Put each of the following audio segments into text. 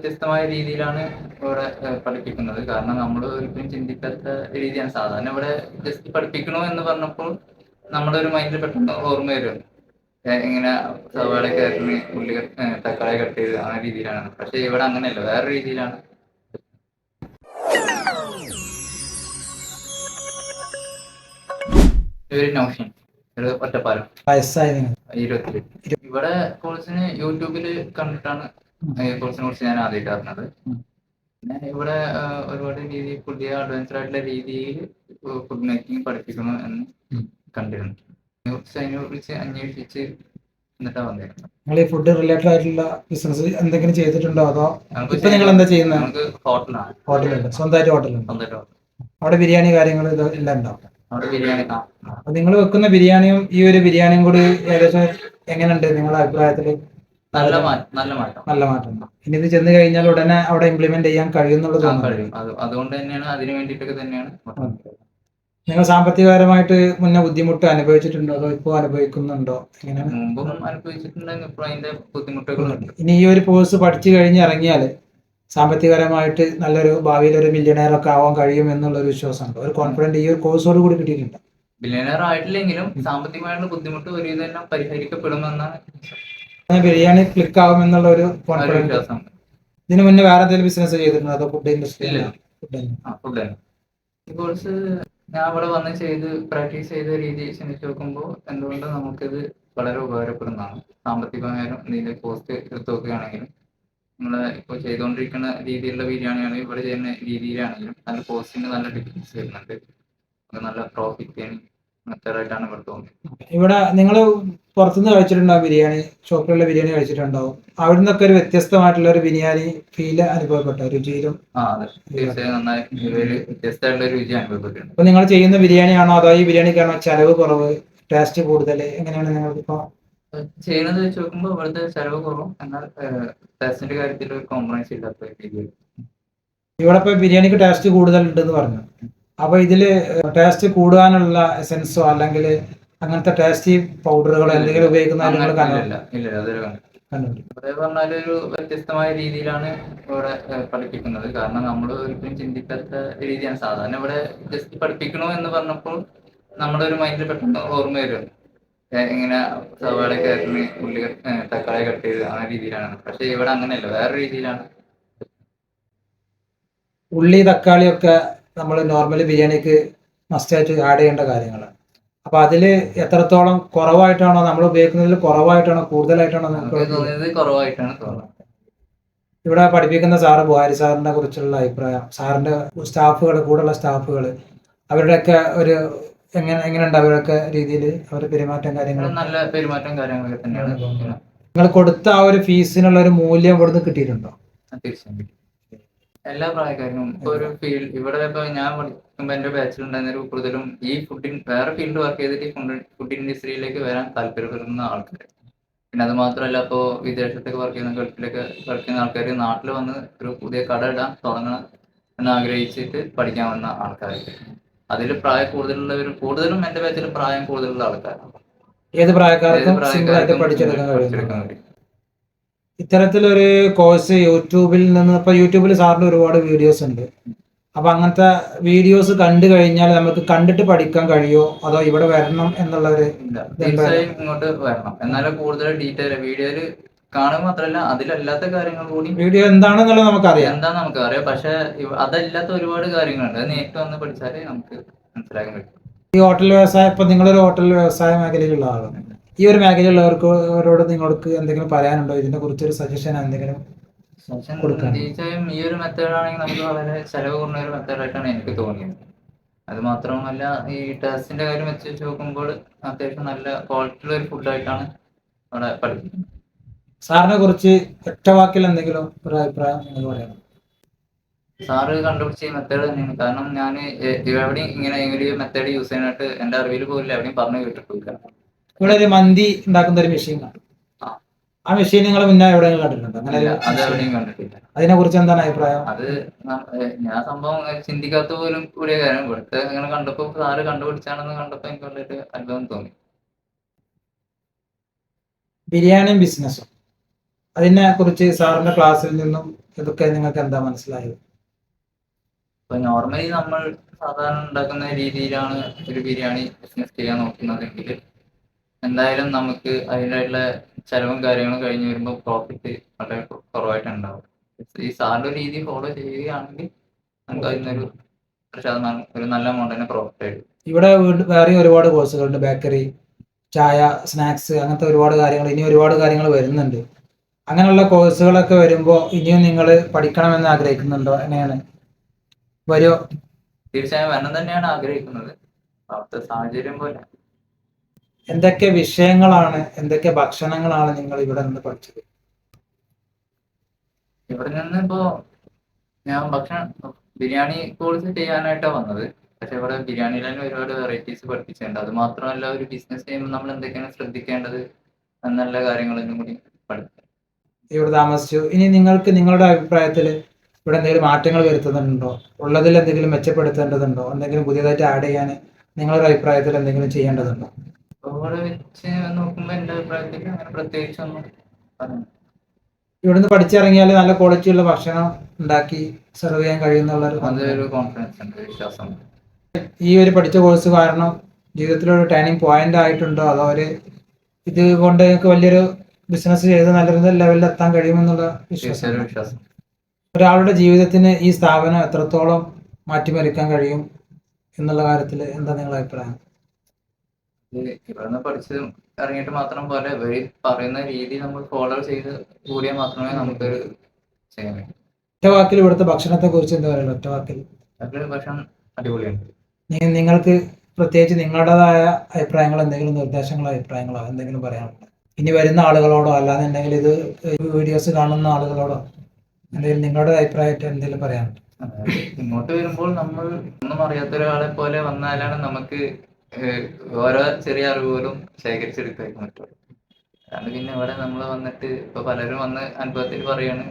വ്യത്യസ്തമായ രീതിയിലാണ് ഇവിടെ പഠിപ്പിക്കുന്നത്. കാരണം നമ്മൾ ഒരിക്കലും ചിന്തിക്കാത്ത രീതിയാണ്. സാധാരണ ഇവിടെ ജസ്റ്റ് പഠിപ്പിക്കണോ എന്ന് പറഞ്ഞപ്പോൾ നമ്മുടെ ഒരു മൈൻഡിൽ പെട്ടെന്ന് ഓർമ്മ വരും. എങ്ങനെ ഇങ്ങനെ സവാള കയറി ഉള്ളി തക്കാളി കട്ട് ചെയ്ത് ആ രീതിയിലാണ്. പക്ഷെ ഇവിടെ അങ്ങനെയല്ല. വേറെ രീതിയിലാണ്. നോഷൻ ഒരു ഒറ്റപ്പാലം. വയസ്സായ ഇവിടെ കോഴ്സിന് യൂട്യൂബിൽ കണ്ടിട്ടാണ് കോഴ്സിനെ കുറിച്ച് ഞാൻ ആദ്യമായിട്ട് അറിഞ്ഞത്. പിന്നെ ഇവിടെ ഒരുപാട് രീതി പുതിയ അഡ്വാൻസ്ഡ് ആയിട്ടുള്ള രീതിയിൽ ഫുഡ് മേക്കിംഗ് പഠിപ്പിക്കുന്നു എന്ന്. കണ്ടിരുന്നു. കുറിച്ച് അതിനെ കുറിച്ച് അന്വേഷിച്ച് എന്നിട്ടാ വന്നിരുന്നത്. നിങ്ങൾ ഈ ഫുഡ് റിലേറ്റഡ് ആയിട്ടുള്ള ബിസിനസ് എന്തെങ്കിലും ചെയ്തിട്ടുണ്ടോ? അതോ ഇപ്പൊ നിങ്ങൾ എന്താ ചെയ്യുന്നത് നമുക്ക് ഹോട്ടലാണ്. ഹോട്ടലുണ്ട്. സ്വന്തമായിട്ട് ഹോട്ടലുണ്ട്. സ്വന്തമായിട്ട് hotel. അവിടെ ബിരിയാണി കാര്യങ്ങൾ ഇത് എല്ലാം ഉണ്ടാവും അവിടെ ബിരിയാണി. നിങ്ങൾ വെക്കുന്ന ബിരിയാണിയും ഈ ഒരു ബിരിയാണിയും കൂടി ഏകദേശം എങ്ങനെയുണ്ട് നിങ്ങളുടെ അഭിപ്രായത്തിൽ നല്ല മാറ്റം നല്ല മാറ്റം. നല്ല മാറ്റം. ഇനി ഇത് ചെന്ന് കഴിഞ്ഞാൽ ഉടനെ അവിടെ ഇംപ്ലിമെന്റ് ചെയ്യാൻ കഴിയുന്നുള്ളത് കഴിയും. അതുകൊണ്ട് തന്നെയാണ് അതിന് വേണ്ടിയിട്ടൊക്കെ തന്നെയാണ്. നിങ്ങൾ സാമ്പത്തികപരമായിട്ട് മുന്നേ ബുദ്ധിമുട്ട് അനുഭവിച്ചിട്ടുണ്ടോ? അതോ ഇപ്പോൾ അനുഭവിക്കുന്നുണ്ടോ? എങ്ങനെയാണ് മുമ്പും അനുഭവിച്ചിട്ടുണ്ടെങ്കിൽ ഇപ്പോൾ അതിന്റെ ബുദ്ധിമുട്ടുകളുണ്ട് ഇനി ഈ ഒരു കോഴ്സ് പഠിച്ചു കഴിഞ്ഞ് ഇറങ്ങിയാൽ സാമ്പത്തികപരമായിട്ട് നല്ലൊരു ഭാവിയിൽ ഒരു മില്യണയർ ഒക്കെ ആവാൻ കഴിയും എന്നുള്ള ഒരു വിശ്വാസമുണ്ട്. ഒരു കോൺഫിഡന്റ് ഈ ഒരു കോഴ്സോട് കൂടി കിട്ടിയിട്ടുണ്ട്. ബില്യണയർ ആയിട്ടില്ലെങ്കിലും സാമ്പത്തികമായിട്ടുള്ള ബുദ്ധിമുട്ട് ഒരുവിധം പരിഹരിക്കപ്പെടുമെന്നാണ് അങ്ങനെ ബിരിയാണി ക്ലിക്ക് ആവും എന്നുള്ള ഒരു കോൺഫിഡൻസ് ഇതിനു മുന്നേ വേറെ എന്തെങ്കിലും ബിസിനസ് ചെയ്തിരുന്നു? അതോ ഫുഡ് ഇൻഡസ്ട്രി ഫുഡ് ഈ കോഴ്സ് ഞാൻ ഇവിടെ വന്ന് ചെയ്ത് പ്രാക്ടീസ് ചെയ്ത രീതി ചിന്തിച്ച് നോക്കുമ്പോൾ എന്തുകൊണ്ട് നമുക്കിത് വളരെ ഉപകാരപ്പെടുന്നതാണ്. സാമ്പത്തികമായാലും എന്തെങ്കിലും കോസ്റ്റ് എടുത്ത് നോക്കുകയാണെങ്കിലും നമ്മൾ ഇപ്പോൾ ചെയ്തുകൊണ്ടിരിക്കുന്ന രീതിയിലുള്ള ബിരിയാണിയാണെങ്കിൽ ഇവിടെ ചെയ്യുന്ന രീതിയിലാണെങ്കിലും നല്ല കോസ്റ്റിന് നല്ല ഡിഫറൻസ് വരുന്നുണ്ട്. നല്ല പ്രോഫിറ്റ് മെത്തേഡായിട്ടാണ് ഇവിടെ തോന്നുന്നത് ഇവിടെ നിങ്ങൾ പുറത്തുനിന്ന് കഴിച്ചിട്ടുണ്ടാവും ബിരിയാണി ഷോപ്പിലുള്ള ബിരിയാണി കഴിച്ചിട്ടുണ്ടാവും. അവിടെ നിന്നൊക്കെ ഒരു വ്യത്യസ്തമായിട്ടുള്ള ഒരു ബിരിയാണി ഫീൽ അനുഭവപ്പെട്ട രുചിയിലും അപ്പൊ നിങ്ങൾ ചെയ്യുന്ന ബിരിയാണി ആണോ അതോ ഈ ബിരിയാണിക്കാണോ ചെലവ് കുറവ് ടേസ്റ്റ് കൂടുതൽ എങ്ങനെയാണ് നിങ്ങൾക്കിപ്പോ? ചെയ്യണത് വെച്ച് നോക്കുമ്പോൾ ഇവിടുത്തെ ചെലവ് കുറവും. എന്നാൽ ടേസ്റ്റിന്റെ കാര്യത്തിൽ ഒരു കോംപ്രമൈസ് ഇല്ലാത്ത രീതിയിൽ. ഇവിടെ ഇപ്പൊ ബിരിയാണിക്ക് ടേസ്റ്റ് കൂടുതൽ ഉണ്ടെന്ന് പറഞ്ഞു. അപ്പൊ ഇതിൽ ടേസ്റ്റ് കൂടാനുള്ള സെൻസോ അല്ലെങ്കിൽ അങ്ങനത്തെ ടേസ്റ്റി പൗഡറുകൾ എന്തെങ്കിലും ഉപയോഗിക്കുന്ന നിങ്ങൾ ഇല്ല അതൊരു അതേ പറഞ്ഞാൽ ഒരു വ്യത്യസ്തമായ രീതിയിലാണ് ഇവിടെ പഠിപ്പിക്കുന്നത്. കാരണം നമ്മൾ ഒരിക്കലും ചിന്തിക്കാത്ത രീതിയാണ്. സാധാരണ ഇവിടെ ജസ്റ്റ് പഠിപ്പിക്കണോ എന്ന് പറഞ്ഞപ്പോൾ നമ്മുടെ ഒരു മൈൻഡിൽ പെട്ടെന്ന് ഓർമ്മ വരും ഇങ്ങനെ സവാള കയറി ഉള്ളി തക്കാളി കട്ട് ചെയ്ത് ആ രീതിയിലാണ്. പക്ഷെ ഇവിടെ അങ്ങനെയല്ല. വേറെ രീതിയിലാണ്. ഉള്ളി തക്കാളിയൊക്കെ നമ്മൾ നോർമലി ബിരിയാണിക്ക് മസ്റ്റായിട്ട് ആഡ് ചെയ്യേണ്ട കാര്യങ്ങളാണ്. അപ്പൊ അതിൽ എത്രത്തോളം കുറവായിട്ടാണോ നമ്മൾ ഉപയോഗിക്കുന്നതിൽ കുറവായിട്ടാണോ കൂടുതലായിട്ടാണോ നമുക്ക് കുറവായിട്ടാണ് ഇവിടെ പഠിപ്പിക്കുന്ന സാറ് ബുഹാരി സാറിനെ കുറിച്ചുള്ള അഭിപ്രായം സാറിന്റെ സ്റ്റാഫുകൾ കൂടെയുള്ള സ്റ്റാഫുകൾ അവരുടെയൊക്കെ ഒരു എങ്ങനെ എങ്ങനെയുണ്ട് അവരൊക്കെ രീതിയിൽ അവരുടെ പെരുമാറ്റം കാര്യങ്ങൾ നല്ല പെരുമാറ്റം കാര്യങ്ങളൊക്കെ തന്നെയാണ്. നിങ്ങൾ കൊടുത്ത ആ ഒരു ഫീസിനുള്ള ഒരു മൂല്യം ഇവിടുന്ന് കിട്ടിയിട്ടുണ്ടോ? തീർച്ചയായും എല്ലാ പ്രായക്കാരനും ഇപ്പൊ ഒരു ഫീൽഡ് ഇവിടെ ഇപ്പൊ ഞാൻ പഠിക്കുമ്പോ എന്റെ ബാച്ചിൽ ഉണ്ടായിരുന്ന കൂടുതലും ഈ ഫുഡിൻ വേറെ ഫീൽഡ് വർക്ക് ചെയ്തിട്ട് ഫുഡ് ഫുഡ് ഇൻഡസ്ട്രിയിലേക്ക് വരാൻ താല്പര്യപ്പെടുന്ന ആൾക്കാർ പിന്നെ അത് മാത്രമല്ല ഇപ്പോൾ വിദേശത്തൊക്കെ വർക്ക് ചെയ്യുന്ന ഗൾഫിലൊക്കെ വർക്ക് ചെയ്യുന്ന ആൾക്കാർ നാട്ടിൽ വന്ന് ഒരു പുതിയ കട ഇടാൻ തുടങ്ങണം എന്ന് ആഗ്രഹിച്ചിട്ട് പഠിക്കാൻ വന്ന ആൾക്കാർ അതിൽ പ്രായം കൂടുതലുള്ളവർ കൂടുതലും എന്റെ ബാച്ചിൽ പ്രായം കൂടുതലുള്ള ആൾക്കാരാണ്. ഏത് പ്രായക്കാർക്കും പഠിച്ചെടുക്കാൻ കഴിയും. ഇത്തരത്തിലൊരു കോഴ്സ് യൂട്യൂബിൽ നിന്ന് ഇപ്പൊ യൂട്യൂബിൽ സാറിന് ഒരുപാട് വീഡിയോസ് ഉണ്ട്. അപ്പൊ അങ്ങനത്തെ വീഡിയോസ് കണ്ടു കഴിഞ്ഞാൽ നമുക്ക് കണ്ടിട്ട് പഠിക്കാൻ കഴിയോ? അതോ ഇവിടെ വരണം എന്നുള്ള ഒരു തീർച്ചയായും ഇങ്ങോട്ട് വരണം. എന്നാലും കൂടുതൽ ഡീറ്റെയിൽ വീഡിയോയിൽ കാണുക മാത്രമല്ല അതിലല്ലാത്ത കാര്യങ്ങൾ കൂടി വീഡിയോ എന്താണെന്നുള്ളത് നമുക്കറിയാം. എന്താ നമുക്ക് അറിയാം പക്ഷെ അതല്ലാത്ത ഒരുപാട് കാര്യങ്ങളുണ്ട്. അത് നേരിട്ട് വന്ന് പഠിച്ചാലേ നമുക്ക് മനസ്സിലാക്കാൻ പറ്റും. ഈ ഹോട്ടൽ വ്യവസായം ഇപ്പൊ നിങ്ങളൊരു ഹോട്ടൽ വ്യവസായ മേഖലയിലുള്ള ആളാണ്. ഈ ഒരു മേഖലയിലുള്ളവർക്ക് അവരോട് നിങ്ങൾക്ക് എന്തെങ്കിലും പറയാനുണ്ടോ? ഇതിനെ കുറിച്ചൊരു സജഷൻ എന്തെങ്കിലും. തീർച്ചയായും ഈ ഒരു മെത്തേഡ് ആണെങ്കിൽ നമുക്ക് വളരെ ചെലവ് കുറഞ്ഞ ഒരു മെത്തേഡായിട്ടാണ് എനിക്ക് തോന്നിയത്. അത് മാത്രവുമല്ല ഈ ടേസ്റ്റിന്റെ കാര്യം വെച്ച് വെച്ച് നോക്കുമ്പോൾ അത്യാവശ്യം നല്ല ക്വാളിറ്റിയുള്ള ഒരു ഫുഡായിട്ടാണ് അവിടെ പഠിപ്പിക്കുന്നത്. സാറിനെ കുറിച്ച് ഒറ്റ വാക്കിൽ എന്തെങ്കിലും ഒരു അഭിപ്രായം നിങ്ങൾ പറയണം സാറ് കണ്ടുപിടിച്ച ഈ മെത്തേഡ് തന്നെയാണ്. കാരണം ഞാൻ എവിടെയും ഇങ്ങനെ ഒരു മെത്തേഡ് യൂസ് ചെയ്യാനായിട്ട് എന്റെ അറിവിൽ പോലും എവിടെയും പറഞ്ഞു കേട്ടിട്ടില്ല. ഇവിടെ ഒരു മന്തി ഉണ്ടാക്കുന്ന ഒരു മെഷീൻ കാണും. ആ. മെഷീൻ നിങ്ങൾ മുന്നേ എവിടെയെങ്കിലും കണ്ടിട്ടുണ്ട്? അങ്ങനെ അതിനെ കുറിച്ച് എന്താണ് അഭിപ്രായം? അത് ഞാൻ സംഭവം ചിന്തിക്കാത്ത പോലും കൂടിയ കാര്യം. ഇവിടുത്തെ അങ്ങനെ കണ്ടപ്പോ സാറ് കണ്ടുപിടിച്ചാണെന്ന് കണ്ടപ്പോ എനിക്ക് വളരെ അത്ഭുതം തോന്നി. ബിരിയാണിയും ബിസിനസ്സും. അതിനെ കുറിച്ച് സാറിന്റെ ക്ലാസ്സിൽ നിന്നും ഇതൊക്കെ നിങ്ങൾക്ക് എന്താ മനസ്സിലായത്? ഇപ്പൊ നോർമലി നമ്മൾ സാധാരണ ഉണ്ടാക്കുന്ന രീതിയിലാണ് ഒരു ബിരിയാണി ബിസിനസ് ചെയ്യാൻ നോക്കുന്നതെങ്കിൽ എന്തായാലും നമുക്ക് അതിനായിട്ടുള്ള ചെലവും കാര്യങ്ങളും കഴിഞ്ഞ് വരുമ്പോൾ പ്രോഫിറ്റ് വളരെ കുറവായിട്ടുണ്ടാവും. ഈ സാറിന്റെ രീതി ഫോളോ ചെയ്യുകയാണെങ്കിൽ നമുക്ക് അതിനൊരു ഒരു ശതമാനം ഒരു നല്ല എമൗണ്ട് തന്നെ പ്രോഫിറ്റ് ആയിട്ട് ഇവിടെ വേറെ ഒരുപാട് കോഴ്സുകളുണ്ട് ബേക്കറി ചായ സ്നാക്സ് അങ്ങനത്തെ ഒരുപാട് കാര്യങ്ങൾ ഇനി ഒരുപാട് കാര്യങ്ങൾ വരുന്നുണ്ട്. അങ്ങനെയുള്ള കോഴ്സുകളൊക്കെ വരുമ്പോൾ ഇനിയും നിങ്ങൾ പഠിക്കണമെന്ന് ആഗ്രഹിക്കുന്നുണ്ടോ? എങ്ങനെയാണ്? വരുമോ തീർച്ചയായും വരണം തന്നെയാണ് ആഗ്രഹിക്കുന്നത്. അവിടുത്തെ സാഹചര്യം പോലെ. എന്തൊക്കെ വിഷയങ്ങളാണ് എന്തൊക്കെ ഭക്ഷണങ്ങളാണ് നിങ്ങൾ ഇവിടെ നിന്ന് പഠിച്ചത്? ഇവിടെ നിന്ന് ഇപ്പോ ഞാൻ ഭക്ഷണം ബിരിയാണി കോഴ്സ് ചെയ്യാനായിട്ടാണ് വന്നത്. പക്ഷെ ഇവിടെ ബിരിയാണിയിൽ തന്നെ ഒരുപാട് വെറൈറ്റീസ് പഠിപ്പിച്ചിട്ടുണ്ട്. അത് മാത്രമല്ല ഒരു ബിസിനസ് ചെയ്യുമ്പോൾ നമ്മൾ എന്തൊക്കെയാണ് ശ്രദ്ധിക്കേണ്ടത് എന്നുള്ള കാര്യങ്ങളൊന്നും കൂടി പഠിച്ചു ഇവിടെ താമസിച്ചു. ഇനി നിങ്ങൾക്ക് നിങ്ങളുടെ അഭിപ്രായത്തിൽ ഇവിടെ എന്തെങ്കിലും മാറ്റങ്ങൾ വരുത്തുന്നുണ്ടോ? ഉള്ളതിൽ എന്തെങ്കിലും മെച്ചപ്പെടുത്തേണ്ടതുണ്ടോ? എന്തെങ്കിലും പുതിയതായിട്ട് ആഡ് ചെയ്യാൻ നിങ്ങളുടെ അഭിപ്രായത്തിൽ എന്തെങ്കിലും ചെയ്യേണ്ടതുണ്ടോ? വെച്ച് നോക്കുമ്പോൾ എന്റെ അഭിപ്രായത്തിൽ അങ്ങനെ പ്രത്യേകിച്ചൊന്നും പറഞ്ഞു ഇവിടുന്ന് പഠിച്ചിറങ്ങിയാൽ നല്ല ക്വാളിറ്റിയുള്ള ഭക്ഷണം ഉണ്ടാക്കി സെർവ് ചെയ്യാൻ കഴിയുന്നുള്ള അതൊരു കോൺഫിഡൻസ് ഉണ്ട് വിശ്വാസം. ഈ ഒരു പഠിച്ച കോഴ്സ് കാരണം ജീവിതത്തിലൊരു ടേണിംഗ് പോയിന്റ് ആയിട്ടുണ്ടോ? അതോ ഒരു ഇത് കൊണ്ട് നിങ്ങൾക്ക് വലിയൊരു ബിസിനസ് ചെയ്ത് നല്ലൊരു ലെവലിൽ എത്താൻ കഴിയുമെന്നുള്ള വിശ്വാസം ഒരാളുടെ ജീവിതത്തിന് ഈ സ്ഥാപനം എത്രത്തോളം മാറ്റിമറിക്കാൻ കഴിയും എന്നുള്ള കാര്യത്തിൽ എന്താ നിങ്ങളുടെ അഭിപ്രായം? ഇവിടുന്ന് പഠിച്ച് ഇറങ്ങിയിട്ട് മാത്രം പോലെ ഇവർ പറയുന്ന രീതി നമ്മൾ ഫോളോ ചെയ്ത് കൂടിയാൽ മാത്രമേ നമുക്കൊരു ചെയ്യാൻ പറ്റൂ. ഒറ്റ വാക്കിൽ ഇവിടുത്തെ ഭക്ഷണത്തെ കുറിച്ച് എന്താ പറയുക? ഒറ്റ വാക്കിൽ. അതിൽ ഭക്ഷണം അടിപൊളിയാണ്. നിങ്ങൾക്ക് പ്രത്യേകിച്ച് നിങ്ങളുടേതായ അഭിപ്രായങ്ങൾ എന്തെങ്കിലും നിർദ്ദേശങ്ങളോ അഭിപ്രായങ്ങളോ എന്തെങ്കിലും പറയാനുണ്ടോ? ഇനി വരുന്ന ആളുകളോടോ അല്ലാതെ എന്തെങ്കിലും ഇത് വീഡിയോസ് കാണുന്ന ആളുകളോടോ എന്തെങ്കിലും നിങ്ങളുടെ അഭിപ്രായമായിട്ട് എന്തെങ്കിലും പറയാനുണ്ടോ? ഇങ്ങോട്ട് വരുമ്പോൾ നമ്മൾ ഒന്നും അറിയാത്ത ഒരാളെ പോലെ വന്നാലാണ് നമുക്ക് ഓരോ ചെറിയ അറിവുകളും ശേഖരിച്ചെടുക്കായിരിക്കും പറ്റുള്ളൂ അല്ലാണ്ട് പിന്നെ ഇവിടെ നമ്മൾ വന്നിട്ട് ഇപ്പൊ പലരും വന്ന് അനുഭവത്തിൽ പറയാണ്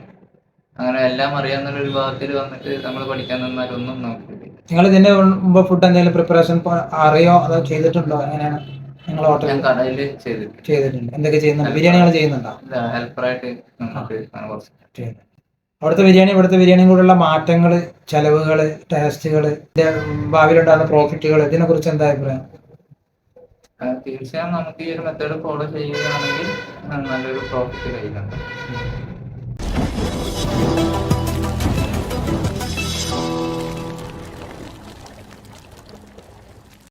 അങ്ങനെ എല്ലാം അറിയാവുന്ന ഒരു ഭാഗത്തിൽ വന്നിട്ട് നമ്മൾ പഠിക്കാൻ നിന്നാൽ ഒന്നും നമുക്ക് നിങ്ങൾ ഇതിന്റെ മുമ്പ് ഫുഡ് എന്തെങ്കിലും പ്രിപ്പറേഷൻ അറിയോ അതോ ചെയ്തിട്ടുണ്ടോ? എങ്ങനെയാണ് നിങ്ങൾ ഞാൻ ഹോട്ടലിൽ കടയിൽ ചെയ്തിട്ടുണ്ട്. ചെയ്തിട്ടുണ്ട്. എന്തൊക്കെ ചെയ്യുന്നുണ്ട്? ബിരിയാണികൾ ചെയ്യുന്നുണ്ടോ? ഹെൽപ്പറായിട്ട് നമുക്ക് കുറച്ച് ചെയ്യുന്നുണ്ട്. അവിടുത്തെ ബിരിയാണി ഇവിടുത്തെ ബിരിയാണിയും കൂടെയുള്ള മാറ്റങ്ങൾ ചെലവുകൾ ടേസ്റ്റുകൾ ഭാവിയിലുണ്ടാകുന്ന പ്രോഫിറ്റുകൾ ഇതിനെ കുറിച്ച് എന്താ അഭിപ്രായം? തീർച്ചയായും നമുക്ക് ഈ ഒരു മെത്തേഡ് ഫോളോ ചെയ്യുകയാണെങ്കിൽ നല്ലൊരു പ്രോഫിറ്റ് കയ്യിലുണ്ട്